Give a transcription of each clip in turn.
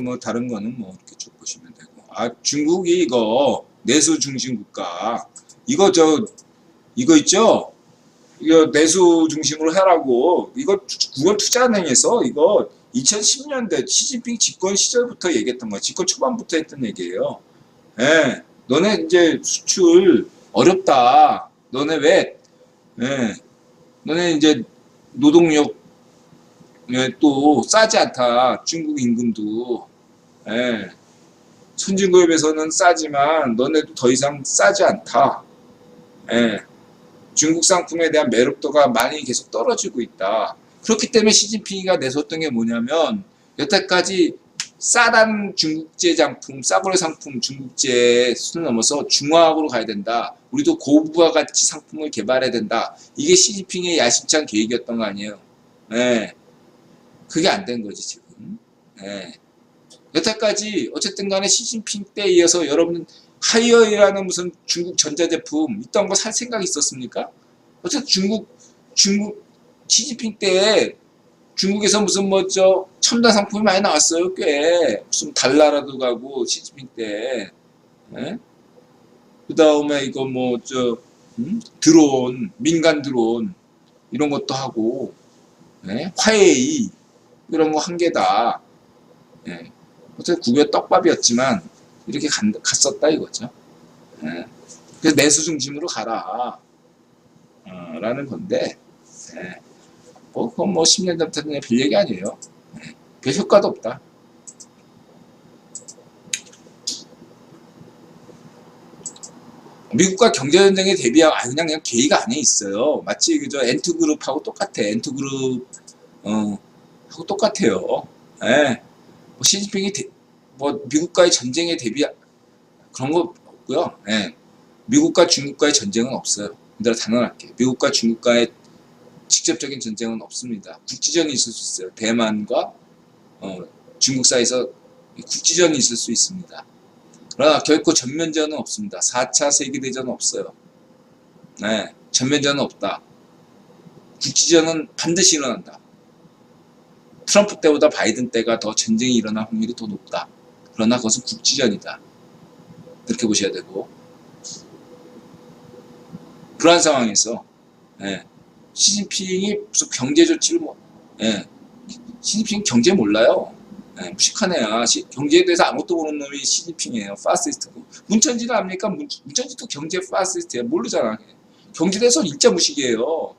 뭐 다른 거는 뭐 이렇게 쭉 보시면 되고. 아 중국이 이거 내수 중심 국가. 이거 저 이거 있죠? 이거 내수 중심으로 해라고. 이거 구원 투자은행에서 이거 2010년대 시진핑 집권 시절부터 얘기했던 거야. 집권 초반부터 했던 얘기예요. 예. 너네 이제 수출 어렵다. 너네 왜 예, 너네 이제 노동력 예, 또 싸지 않다. 중국 임금도. 예. 선진국에서는 싸지만 너네도 더 이상 싸지 않다. 예. 중국 상품에 대한 매력도가 많이 계속 떨어지고 있다. 그렇기 때문에 시진핑이가 내섰던 게 뭐냐면 여태까지 싸단 중국제 상품, 싸구려 상품 중국제 수를 넘어서 중화학으로 가야 된다. 우리도 고부와 가치 상품을 개발해야 된다. 이게 시진핑의 야심찬 계획이었던 거 아니에요. 예. 그게 안 된 거지 지금. 예. 여태까지 어쨌든 간에 시진핑 때에 이어서 여러분 하이어이라는 무슨 중국 전자제품 있던 거 살 생각 있었습니까? 어쨌든 중국 중국 시진핑 때에 중국에서 무슨 뭐 저 첨단 상품이 많이 나왔어요 꽤 무슨 달나라도 가고 시진핑 때 예? 그 다음에 이거 뭐저 드론 민간 드론 이런 것도 하고 예? 화웨이 이런 거 한 개다. 예. 어쨌든 국의 떡밥이었지만 이렇게 간- 갔었다 이거죠. 예. 그래서 내수 중심으로 가라. 어, 라는 건데, 예. 뭐, 뭐 10년 전부터 별 얘기 아니에요. 예. 별 효과도 없다. 미국과 경제전쟁에 대비하고 아, 그냥, 그냥 계기가 안에 있어요. 마치 그저 엔투그룹하고 똑같아. 엔투그룹, 어, 하고 똑같아요. 예. 뭐 시진핑이 대- 뭐 미국과의 전쟁에 대비 그런 거 없고요. 예. 미국과 중국과의 전쟁은 없어요. 이대로 단언할게. 미국과 중국과의 직접적인 전쟁은 없습니다. 국지전이 있을 수 있어요. 대만과 어, 중국 사이에서 국지전이 있을 수 있습니다. 그러나 결코 전면전은 없습니다. 4차 세계대전은 없어요. 네, 전면전은 없다. 국지전은 반드시 일어난다. 트럼프 때보다 바이든 때가 더 전쟁이 일어날 확률이 더 높다. 그러나 그것은 국지전이다. 그렇게 보셔야 되고 그러한 상황에서 예, 시진핑이 무슨 경제 조치를 뭐 예, 시진핑 경제 몰라요. 예, 무식한 애야. 시- 경제에 대해서 아무것도 모르는 놈이 시진핑이에요. 파시스트고. 문천지는 압니까? 문, 문천지도 경제 파시스트야. 모르잖아. 경제에 대해서 진짜 무식이에요.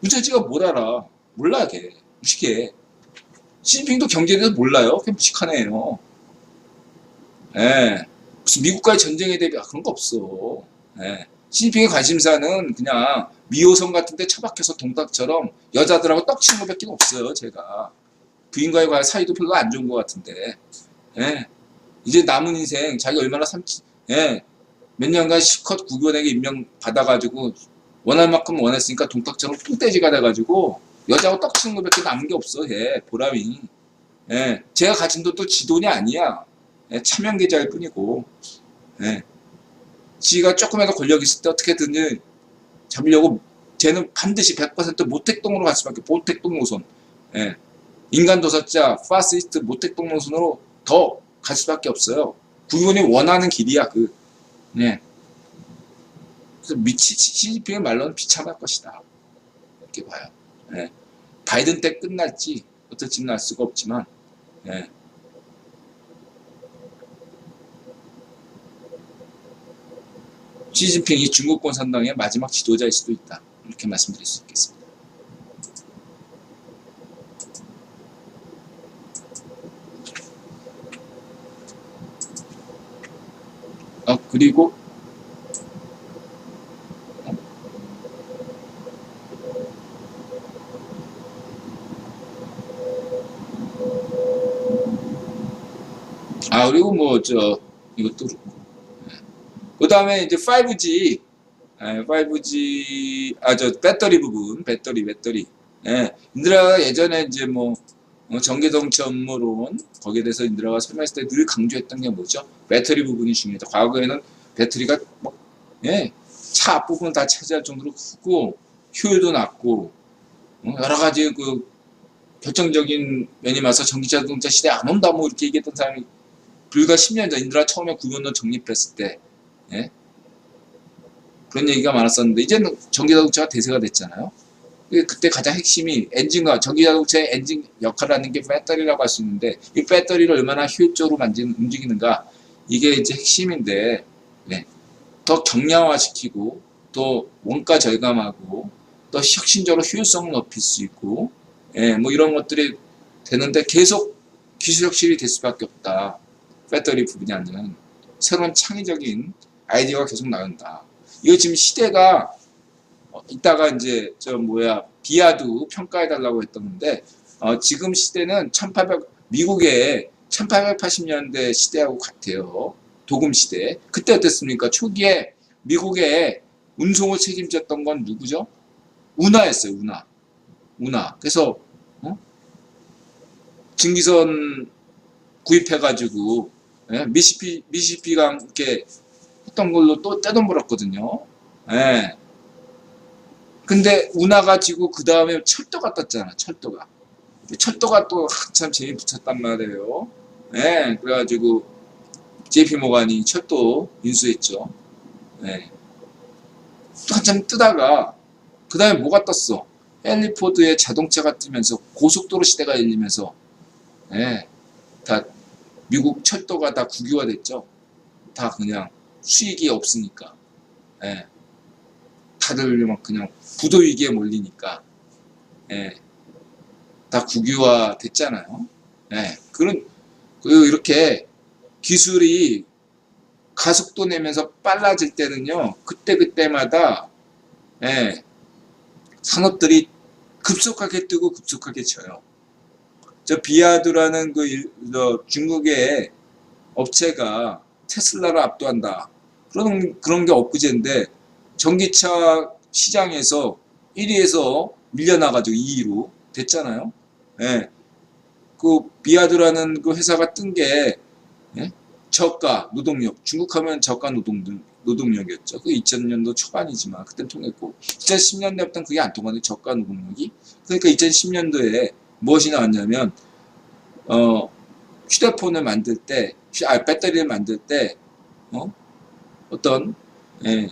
문천지가 뭘 알아? 몰라, 걔. 무식해. 시진핑도 경제에 대해서 몰라요. 그게 무식한 애예요. 예. 무슨 미국과의 전쟁에 대비 아, 그런 거 없어. 예. 시진핑의 관심사는 그냥 미호선 같은 데 처박혀서 동탁처럼 여자들하고 떡치는 것밖에 없어요, 제가. 부인과의 관 사이도 별로 안 좋은 것 같은데. 예. 이제 남은 인생 자기 얼마나 삼치, 예. 몇 년간 실컷 국원에게 임명 받아가지고 원할 만큼 원했으니까 동탁처럼 뚱돼지가 돼가지고 여자하고 떡치는 것밖에 남은 게 없어, 얘. 보람이. 예. 제가 가진 돈도 지 돈이 아니야. 예, 차명 계좌일 뿐이고, 예. 지가 조금이라도 권력 있을 때 어떻게든지 잡으려고 쟤는 반드시 100% 모택동으로 갈 수밖에 모택동 노선, 예. 인간 도사자 파시스트 모택동 노선으로 더 갈 수밖에 없어요. 국군이 원하는 길이야 그, 예. 그래서 미치 시진핑의 말로는 비참할 것이다 이렇게 봐요. 예. 바이든 때 끝날지 어떨지는 알 수가 없지만, 예. 시진핑이 중국권 선당의 마지막 지도자일 수도 있다. 이렇게 말씀드릴 수 있겠습니다. 아, 그리고 아, 그리고 뭐, 저, 이것도 그렇고. 그 다음에 이제 5G, 예, 5G, 아, 저, 배터리 부분, 배터리, 배터리. 예, 인드라가 예전에 이제 뭐, 어, 전기동체 업무론, 거기에 대해서 인드라가 설명했을 때 늘 강조했던 게 뭐죠? 배터리 부분이 중요하다. 과거에는 배터리가 뭐, 예, 차 앞부분 다 차지할 정도로 크고, 효율도 낮고, 어, 여러 가지 그, 결정적인 면이 와서 전기자동차 시대 안 온다 뭐 이렇게 얘기했던 사람이 불과 10년 전 인드라 처음에 구현론 정립했을 때 예? 그런 얘기가 많았었는데 이제는 전기자동차가 대세가 됐잖아요. 그- 그때 가장 핵심이 엔진과 전기자동차의 엔진 역할을 하는 게 배터리라고 할 수 있는데 이 배터리를 얼마나 효율적으로 움직이는가 이게 이제 핵심인데 네. 더 경량화시키고 또 원가 절감하고 또 혁신적으로 효율성을 높일 수 있고 예, 뭐 이런 것들이 되는데 계속 기술 혁신이 될 수밖에 없다. 배터리 분야는 새로운 창의적인 아이디어가 계속 나온다. 이거 지금 시대가 어, 이따가 이제 저 뭐야 비아도 평가해 달라고 했던데 어, 지금 시대는 1800 미국의 1880년대 시대하고 같아요. 도금 시대. 그때 어땠습니까? 초기에 미국의 운송을 책임졌던 건 누구죠? 운하였어요. 운하. 운하. 그래서 어? 증기선 구입해가지고 예? 미시피 미시피강 이렇게 했던 걸로 또 떼돈 벌었거든요. 예. 근데 운하가 지고 그 다음에 철도가 떴잖아. 철도가. 철도가 또 한참 재미 붙였단 말이에요. 예. 그래가지고 JP 모간이 철도 인수했죠. 예. 또 한참 뜨다가 그 다음에 뭐가 떴어? 헨리 포드의 자동차가 뜨면서 고속도로 시대가 열리면서 예, 다 미국 철도가 다 국유화됐죠. 다 그냥 수익이 없으니까 예, 다들 막 그냥 부도 위기에 몰리니까 예, 다 국유화 됐잖아요. 예, 그런 그리고 이렇게 기술이 가속도 내면서 빨라질 때는요, 그때 그때마다 예, 산업들이 급속하게 뜨고 급속하게 져요. 저 비아드라는 그 일- 저 중국의 업체가 테슬라를 압도한다. 그런 그런 게 엊그제인데 전기차 시장에서 1위에서 밀려나가지고 2위로 됐잖아요. 예. 그 비아드라는 그 회사가 뜬게 저가 노동력 중국 하면 저가 노동 노동력이었죠. 그 2000년도 초반이지만 그땐 통했고 2010년대부터는 그게 안 통하는 저가 노동력이 그러니까 2010년도에 무엇이 나왔냐면 어 휴대폰을 만들 때, 휴- 아 배터리를 만들 때 어? 어떤 예,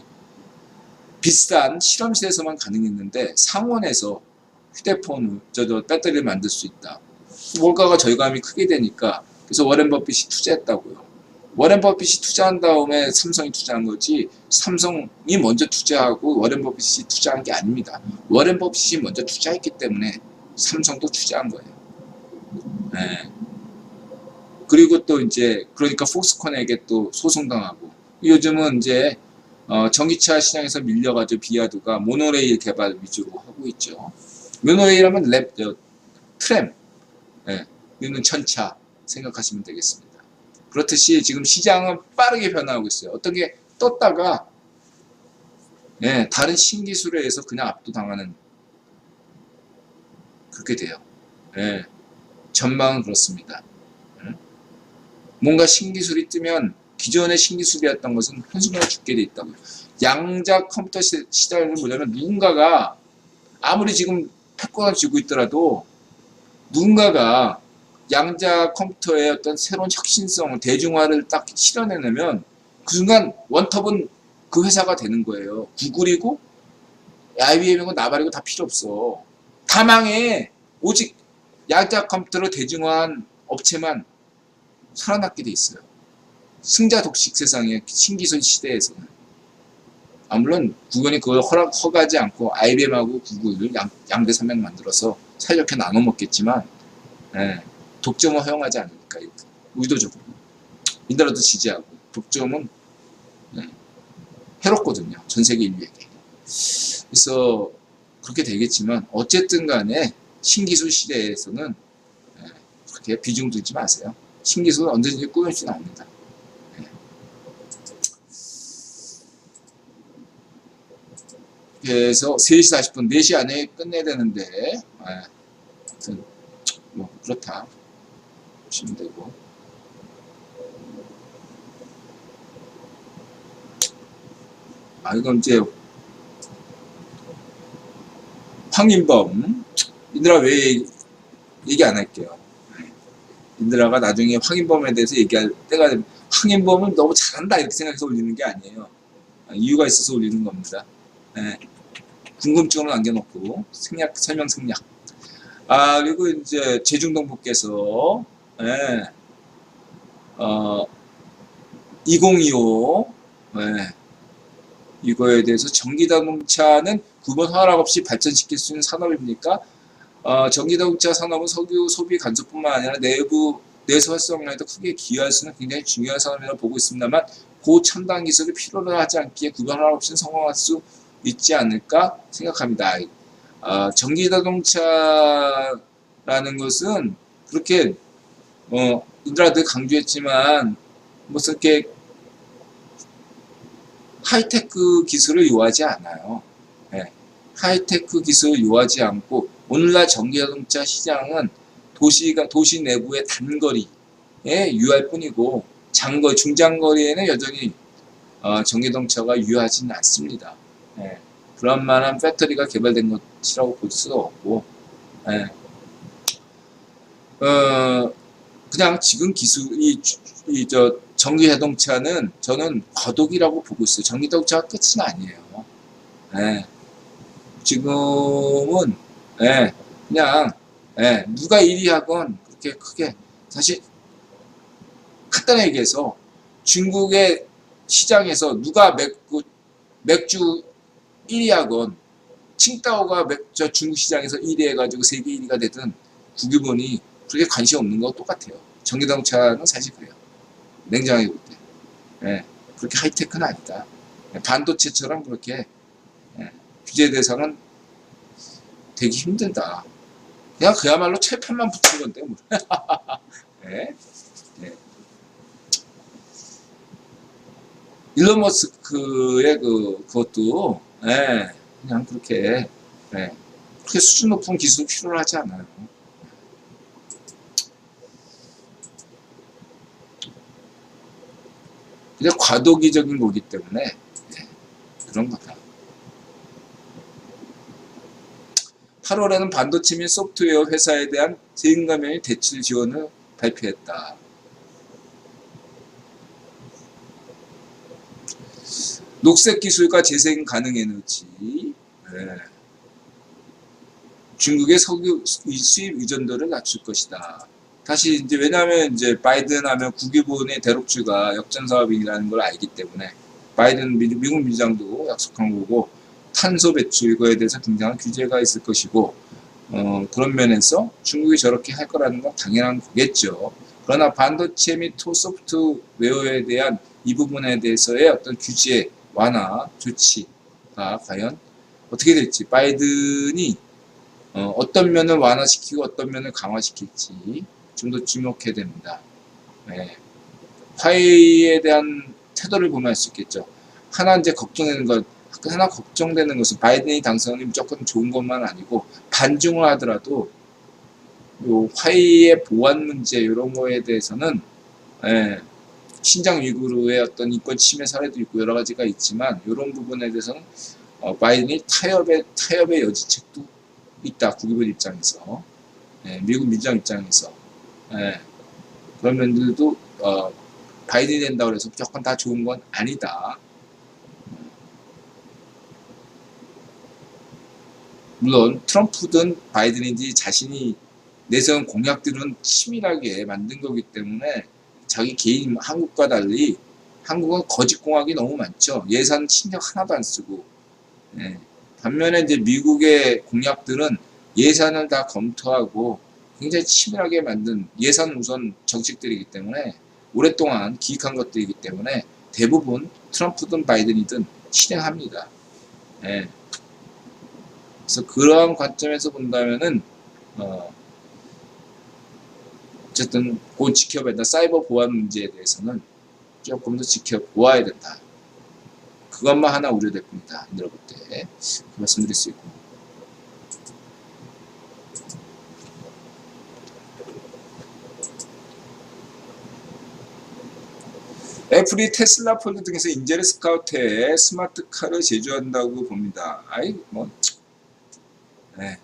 비싼 실험실에서만 가능했는데 상온에서 휴대폰을 저저 배터리를 만들 수 있다. 원가가 절감이 크게 되니까 그래서 워렌 버핏이 투자했다고요. 워렌 버핏이 투자한 다음에 삼성이 투자한 거지 삼성이 먼저 투자하고 워렌 버핏이 투자한 게 아닙니다. 워렌 버핏이 먼저 투자했기 때문에 삼성도 투자한 거예요. 네. 그리고 또 이제 그러니까 폭스콘에게 또 소송당하고 요즘은 이제 어, 전기차 시장에서 밀려가지고 비아두가 모노레일 개발 위주로 하고 있죠. 모노레일 하면 랩, 저, 트램, 예, 이는 전차 생각하시면 되겠습니다. 그렇듯이 지금 시장은 빠르게 변화하고 있어요. 어떤 게 떴다가 예, 다른 신기술에 의해서 그냥 압도당하는 그렇게 돼요. 예, 전망은 그렇습니다. 예. 뭔가 신기술이 뜨면 기존의 신기술이었던 것은 한순간에 죽게 돼 있다고요. 양자 컴퓨터 시- 시대는 뭐냐면 누군가가 아무리 지금 패권을 쥐고 있더라도 누군가가 양자 컴퓨터의 어떤 새로운 혁신성, 대중화를 딱 실현해내면 그 순간 원톱은 그 회사가 되는 거예요. 구글이고 IBM이고 나발이고 다 필요 없어. 다 망해. 오직 양자 컴퓨터를 대중화한 업체만 살아남게 돼 있어요. 승자 독식 세상의 신기술 시대에서는. 아, 물론 구글이 그걸 허락, 허가하지 않고 IBM하고 구글 양, 양대 산맥 만들어서 사이좋게 나눠 먹겠지만 예, 독점은 허용하지 않으니까. 의도적으로 인더라도 지지하고 독점은 예, 해롭거든요 전 세계 인류에게 그래서 그렇게 되겠지만 어쨌든 간에 신기술 시대에서는 예, 그렇게 비중 두지 마세요. 신기술은 언제든지 꾸밀 수 나옵니다. 예. 그래서 3시 40분 4시 안에 끝내야 되는데 예, 하여튼 뭐 그렇다 보시면 되고. 아 이건 이제 황인범 이들아 왜 얘기 안 할게요. 네. 인드라가 나중에 황인범에 대해서 얘기할 때가 되면 황인범은 너무 잘한다 이렇게 생각해서 올리는 게 아니에요. 아, 이유가 있어서 올리는 겁니다. 네. 궁금증을 남겨놓고 생략 설명 생략. 아 그리고 이제 제중동북께서 예, 어, 2025 예, 이거에 대해서 전기자동차는 구분 허락 없이 발전시킬 수 있는 산업입니까? 어, 전기자동차 산업은 석유 소비 간섭뿐만 아니라 내부 내수 활성화에도 크게 기여할 수 있는 굉장히 중요한 산업이라고 보고 있습니다만 고첨단 기술이 필요로 하지 않기에 구분 허락 없이는 성공할 수 있지 않을까 생각합니다. 아, 전기자동차라는 것은 그렇게 어, 인드라도 강조했지만 무슨 이렇게 하이테크 기술을 요하지 않아요. 예. 하이테크 기술을 요하지 않고 오늘날 전기자동차 시장은 도시가 도시 내부의 단거리에 유할 뿐이고 장거 중장거리에는 여전히 어, 전기자동차가 유하지는 않습니다. 예. 그런 만한 배터리가 개발된 것이라고 볼 수가 없고 예. 어, 그냥 지금 기술이 이 저 전기 자동차는 저는 과도기라고 보고 있어요. 전기 자동차가 끝은 아니에요. 예. 지금은 예, 그냥 예, 누가 1위 하건 그렇게 크게 사실 간단하게 얘기해서 중국의 시장에서 누가 맥주, 맥주 1위 하건 칭따오가 맥, 저 중국 시장에서 1위 해가지고 세계 1위가 되든 구기본이 그렇게 관심 없는 거 똑같아요. 전기자동차는 사실 그래요. 냉정하게 볼 때. 예, 그렇게 하이테크는 아니다. 예, 반도체처럼 그렇게 예, 규제 대상은 되기 힘들다. 그냥 그야말로 철판만 붙인 건데 뭐. 예, 예. 일론 머스크의 그 그것도 예, 그냥 그렇게 예, 그렇게 수준 높은 기술 필요로 하지 않아요. 그냥 과도기적인 거기 때문에 예, 그런 거다. 8월에는 반도체 및 소프트웨어 회사에 대한 세금 감면의 대출 지원을 발표했다. 녹색 기술과 재생 가능 에너지, 예. 중국의 석유 수입 의존도를 낮출 것이다. 다시 이제 왜냐하면 이제 바이든 하면 국유본의 대륙주가 역전 사업이라는 걸 알기 때문에 바이든 미- 미국 민주당도 약속한 거고 탄소 배출 이거에 대해서 굉장한 규제가 있을 것이고 어, 그런 면에서 중국이 저렇게 할 거라는 건 당연한 거겠죠. 그러나 반도체 및 소프트웨어에 대한 이 부분에 대해서의 어떤 규제 완화 조치가 과연 어떻게 될지 바이든이 어, 어떤 면을 완화시키고 어떤 면을 강화시킬지 좀 더 주목해야 됩니다. 네. 화해에 대한 태도를 보면 알수 있겠죠. 하나 이제 걱정되는 것, 하나 걱정되는 것은 바이든이 당선이 무조건 좋은 것만 아니고 반중을 하더라도 요 화해의 보안 문제 이런 거에 대해서는 예, 신장 위구르의 어떤 인권 침해 사례도 있고 여러 가지가 있지만 이런 부분에 대해서는 어, 바이든이 타협의 타협의 여지책도 있다 국유본 입장에서 예, 미국 민주당 입장에서 예, 그런 면들도 어, 바이든이 된다고 해서 무조건 다 좋은 건 아니다. 물론 트럼프든 바이든인지 자신이 내세운 공약들은 치밀하게 만든 거기 때문에 자기 개인 한국과 달리 한국은 거짓 공약이 너무 많죠. 예산 신경 하나도 안 쓰고. 예. 반면에 이제 미국의 공약들은 예산을 다 검토하고 굉장히 치밀하게 만든 예산 우선 정책들이기 때문에 오랫동안 기획한 것들이기 때문에 대부분 트럼프든 바이든이든 실행합니다. 예. 그래서 그러한 관점에서 본다면은 어, 어쨌든 곧 지켜봐야 된다. 사이버 보안 문제에 대해서는 조금 더 지켜보아야 된다. 그것만 하나 우려될 겁니다. 여러분 때. 그 말씀드릴 수 있고. 애플이 테슬라 폴드 등에서 인재를 스카우트해 스마트카를 제조한다고 봅니다. 아이 뭐 네.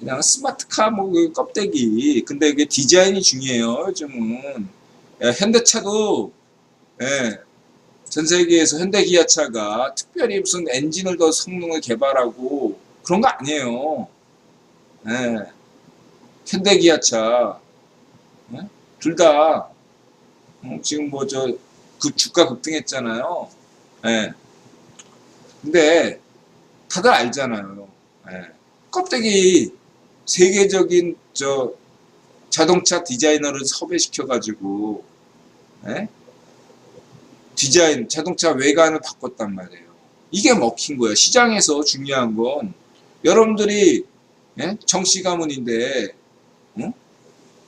그냥 스마트카 뭐 그 껍데기. 근데 이게 디자인이 중요해요. 요즘은 야, 현대차도 예, 전 세계에서 현대 기아차가 특별히 무슨 엔진을 더 성능을 개발하고 그런 거 아니에요. 예, 현대 기아차 예? 둘다 어, 지금 뭐 저 그 주가 급등했잖아요. 예. 근데 다들 알잖아요. 예. 껍데기 세계적인 저 자동차 디자이너를 섭외시켜 가지고 예? 디자인 자동차 외관을 바꿨단 말이에요. 이게 먹힌 거예요. 시장에서 중요한 건 여러분들이 예? 정씨 가문인데 어?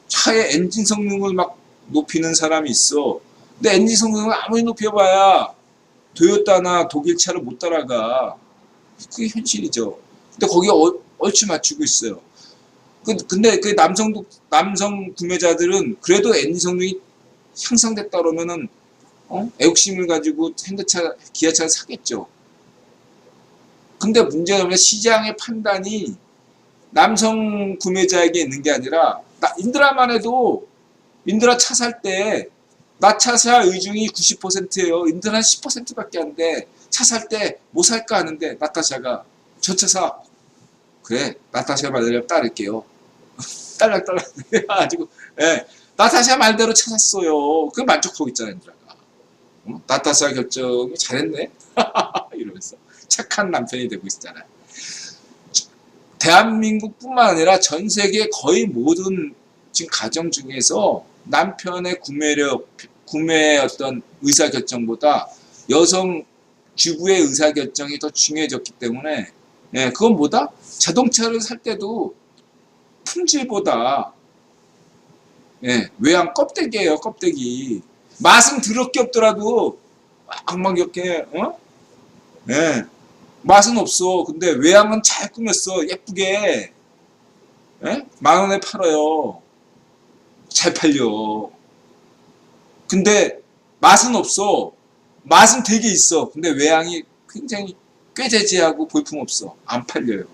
차의 엔진 성능을 막 높이는 사람이 있어. 근데 엔진 성능을 아무리 높여봐야 도요타나 독일 차를 못 따라가. 그게 현실이죠. 근데 거기에 얼, 얼추 맞추고 있어요. 그- 근데 그 남성 남성 구매자들은 그래도 엔진 성능이 향상됐다 그러면은 어? 애국심을 가지고 현대차, 기아차를 사겠죠. 근데 문제는 시장의 판단이 남성 구매자에게 있는 게 아니라 나 인드라만 해도 인드라 차 살 때 나차살 의중이 90%예요. 인드라 10%밖에 안 돼. 차 살 때 뭐 살까 하는데 나타샤가 저 차 사. 그래 나타샤 말대로 따를게요. 딸락딸락 해가지고 예 나타샤 말대로 차 샀어요. 그 만족하고 있잖아 인드라가. 어? 나타샤 결정이 잘했네. 이러면서 착한 남편이 되고 있잖아요. 대한민국뿐만 아니라 전 세계 거의 모든 지금 가정 중에서 남편의 구매력, 구매의 어떤 의사결정보다 여성 주부의 의사결정이 더 중요해졌기 때문에 예, 그건 뭐다? 자동차를 살 때도 품질보다 예, 외양 껍데기예요, 껍데기. 맛은 더럽게 없더라도 이렇게 어? 예. 맛은 없어. 근데 외양은 잘 꾸몄어. 예쁘게. 예? 만 원에 팔아요. 잘 팔려. 근데 맛은 없어. 맛은 되게 있어. 근데 외양이 굉장히 꾀재지하고 볼품 없어. 안 팔려요.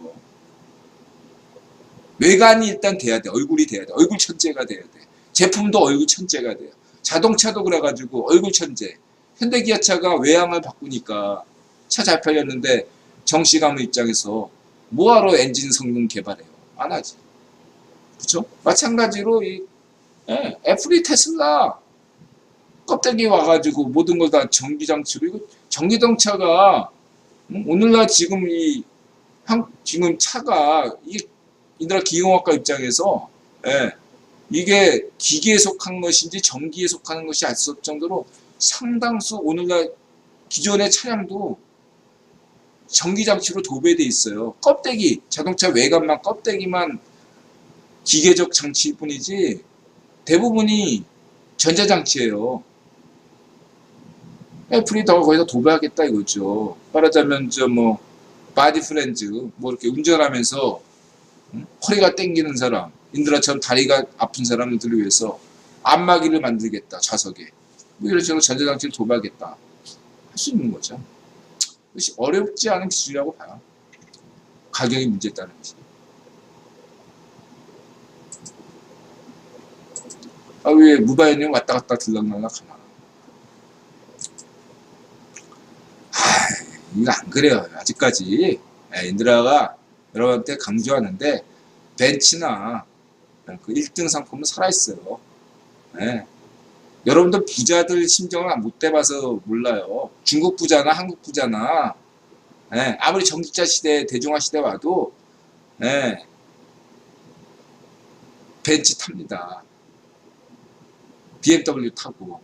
외관이 일단 돼야 돼. 얼굴이 돼야 돼. 얼굴 천재가 돼야 돼. 제품도 얼굴 천재가 돼요. 자동차도 그래가지고 얼굴 천재. 현대기아차가 외양을 바꾸니까 차 잘 팔렸는데 가문 입장에서 뭐하러 엔진 성능 개발해요? 안 하지. 그쵸? 마찬가지로 이 예, 애플이 테슬라 껍데기 와가지고 모든 걸 다 전기장치로 이거 전기동차가 음, 오늘날 지금 이 한, 지금 차가 이게 이나라 기공학과 입장에서 예, 이게 기계에 속한 것인지 전기에 속하는 것이 알 수 없을 정도로 상당수 오늘날 기존의 차량도 전기장치로 도배돼 있어요. 껍데기, 자동차 외관만 껍데기만 기계적 장치일 뿐이지 대부분이 전자장치예요. 애플이 더 거기다 도배하겠다 이거죠. 말하자면 저 뭐 바디 프렌즈 뭐 이렇게 운전하면서 응? 허리가 땡기는 사람, 인드라처럼 다리가 아픈 사람들을 위해서 안마기를 만들겠다 좌석에 뭐 이런 식으로 전자장치를 도배하겠다 할 수 있는 거죠. 그것이 어렵지 않은 기술이라고 봐요. 가격이 문제에 따른 것이. 아, 왜 무바이님 왔다 갔다 들락날락 하나. 하, 이거 안 그래요. 아직까지. 예, 인드라가 여러분한테 강조하는데, 벤츠나 그 1등 상품은 살아있어요. 예. 여러분들 부자들 심정을 못 대봐서 몰라요. 중국 부자나 한국 부자나 예, 아무리 전기차 시대, 대중화 시대 와도 예, 벤츠 탑니다. BMW 타고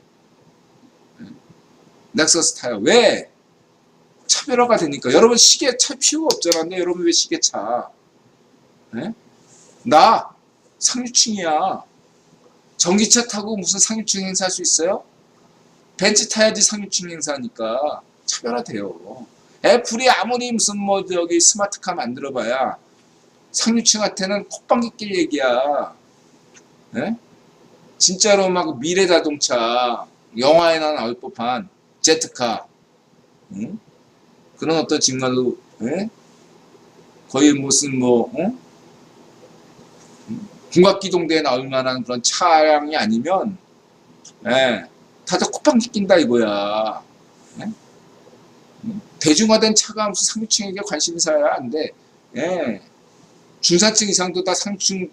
예, 넥서스 타요. 왜? 차별화가 되니까. 여러분 시계 차 필요가 없잖아. 근데 여러분 왜 시계 차? 예? 나 상류층이야. 전기차 타고 무슨 상류층 행사할 수 있어요? 벤츠 타야지 상류층 행사니까 차별화돼요. 애플이 아무리 무슨 뭐 저기 스마트카 만들어봐야 상류층한테는 콧방귀 낄 얘기야. 예? 진짜로 막 미래 자동차 영화에나 나올 법한 제트카 응? 그런 어떤 정말로 예? 거의 무슨 뭐 어? 궁각기동대에 나올 만한 그런 차량이 아니면 예, 다들 콧방귀 낀다 이거야. 예? 대중화된 차가 무슨 상류층에게 관심사야 안 돼. 예. 중산층 이상도 다 상층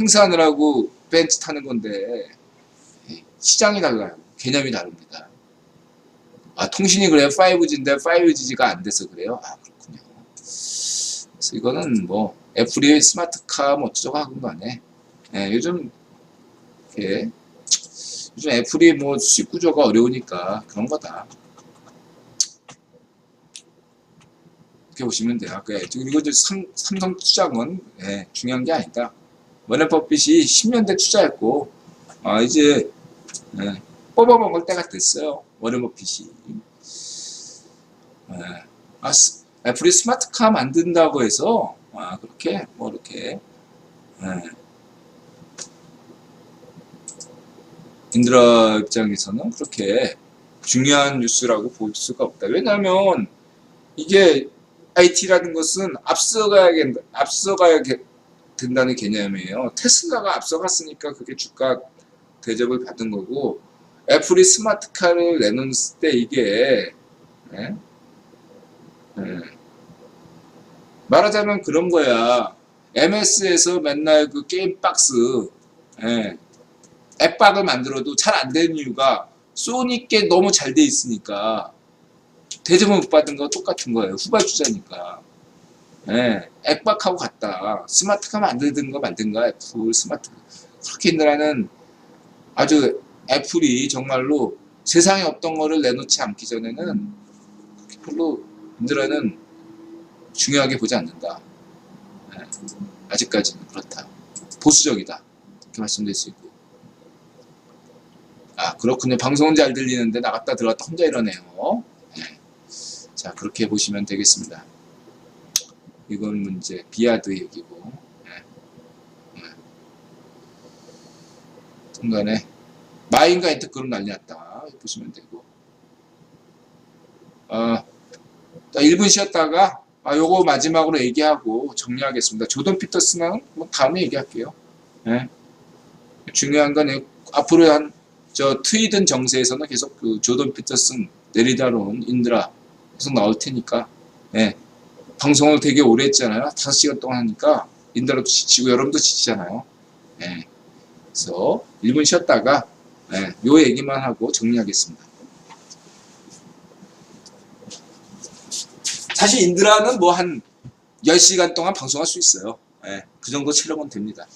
행사하느라고 벤츠 타는 건데 예, 시장이 달라요. 개념이 다릅니다. 아 통신이 그래요. 5G인데 5G가 안 돼서 그래요. 아 그렇군요. 그래서 이거는 뭐 애플이 스마트카 뭐 어쩌고 하건 간에 예, 요즘 이렇게 요즘 애플이 뭐 수익 구조가 어려우니까 그런 거다. 이렇게 보시면 돼요. 그, 그리고 삼, 삼성 투자는 예, 중요한 게 아니다. 워렌 버핏이 10년대 투자했고 아, 이제 예, 뽑아 먹을 때가 됐어요. 워렌 버핏이. 예, 아, 스- 애플이 스마트카 만든다고 해서 아, 그렇게 뭐 이렇게 예, 인드라 입장에서는 그렇게 중요한 뉴스라고 볼 수가 없다. 왜냐하면 이게 IT라는 것은 앞서가야 된다, 앞서가야 게- 된다는 개념이에요. 테슬라가 앞서갔으니까 그게 주가 대접을 받은 거고 애플이 스마트카를 내놓을 때 이게 예? 예. 말하자면 그런 거야. MS에서 맨날 그 게임 박스 예. 앱박을 만들어도 잘 안 되는 이유가 소니께 너무 잘 돼 있으니까 대접을 못 받은 거 똑같은 거예요. 후발주자니까. 예, 앱박하고 같다. 스마트카 만들든 거 만든가 애플 스마트. 그렇게 인드라는 아주 애플이 정말로 세상에 없던 거를 내놓지 않기 전에는 별로 인드라는 중요하게 보지 않는다. 예, 아직까지는 그렇다. 보수적이다. 이렇게 말씀드릴 수 있고. 아 그렇군요. 방송은 잘 들리는데 나갔다 들어갔다 혼자 이러네요. 예. 자 그렇게 보시면 되겠습니다. 이건 문제 비아드 얘기고 예. 예. 순간에 마인과 난리 났다 보시면 되고 어, 자 1분 쉬었다가 아 요거 마지막으로 얘기하고 정리하겠습니다. 조던 피터스는 뭐 다음에 얘기할게요. 예. 중요한 건 이- 앞으로 한 저 트위든 정세에서는 계속 그 조던 피터슨, 네리다론, 인드라 계속 나올 테니까 예. 방송을 되게 오래 했잖아요. 5시간 동안 하니까 인드라도 지치고 여러분도 지치잖아요. 예. 그래서 1분 쉬었다가 예. 요 얘기만 하고 정리하겠습니다. 사실 인드라는 뭐 한 10시간 동안 방송할 수 있어요. 예. 그 정도 체력은 됩니다.